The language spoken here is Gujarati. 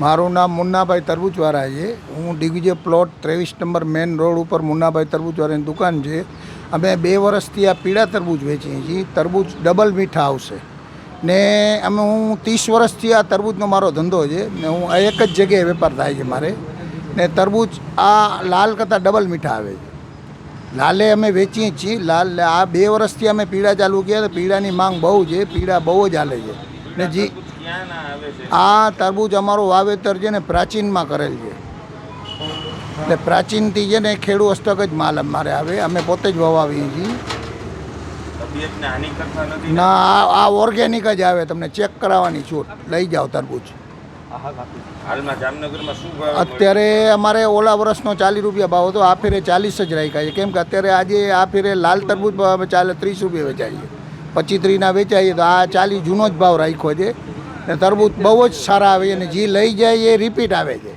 મારું નામ મુન્નાભાઈ તરબૂચવાળા છે. હું ડિવિજે પ્લોટ ત્રેવીસ નંબર મેન રોડ ઉપર મુન્નાભાઈ તરબૂચવાળાની દુકાન છે. અમે બે વર્ષથી આ પીળા તરબૂચ વેચીએ છીએ. તરબૂચ ડબલ મીઠા આવશે. ને અમે હું ત્રીસ વર્ષથી આ તરબૂચનો મારો ધંધો છે. ને હું એક જ જગ્યાએ વેપાર થાય છે મારે. ને તરબૂચ આ લાલ કરતાં ડબલ મીઠા આવે છે. લાલે અમે વેચીએ છીએ. લાલ આ બે વર્ષથી અમે પીળા ચાલુ કર્યા તો પીળાની માંગ બહુ છે. પીળા બહુ જ હાલે છે. ને જી આ તરબૂચ અમારું વાવેતર છે ને પ્રાચીનમાં કરેલ છે. એટલે પ્રાચીનથી છે ને ખેડૂ હસ્તક જ માલ અમારે આવે. અમે પોતે જ વવાવીએ છીએ. ના આ આ ઓર્ગેનિક જ આવે. તમને ચેક કરાવવાની છૂટ લઈ જાઓ તરબૂચ. અત્યારે અમારે ઓલા વર્ષનો ચાલીસ રૂપિયા ભાવ હતો. આ ફેરે ચાલીસ જ રાખ્યા છે. કેમ કે અત્યારે આજે આ ફેરે લાલ તરબૂચ ભાવ ચાલે ત્રીસ રૂપિયા વેચાઈએ. છે પચીસ ત્રીસના વેચાઈએ તો આ ચાલીસ જૂનો જ ભાવ રાખ્યો છે. ને તરબૂચ બહુ જ સારા આવે અને જે લઈ જાય એ રિપીટ આવે છે.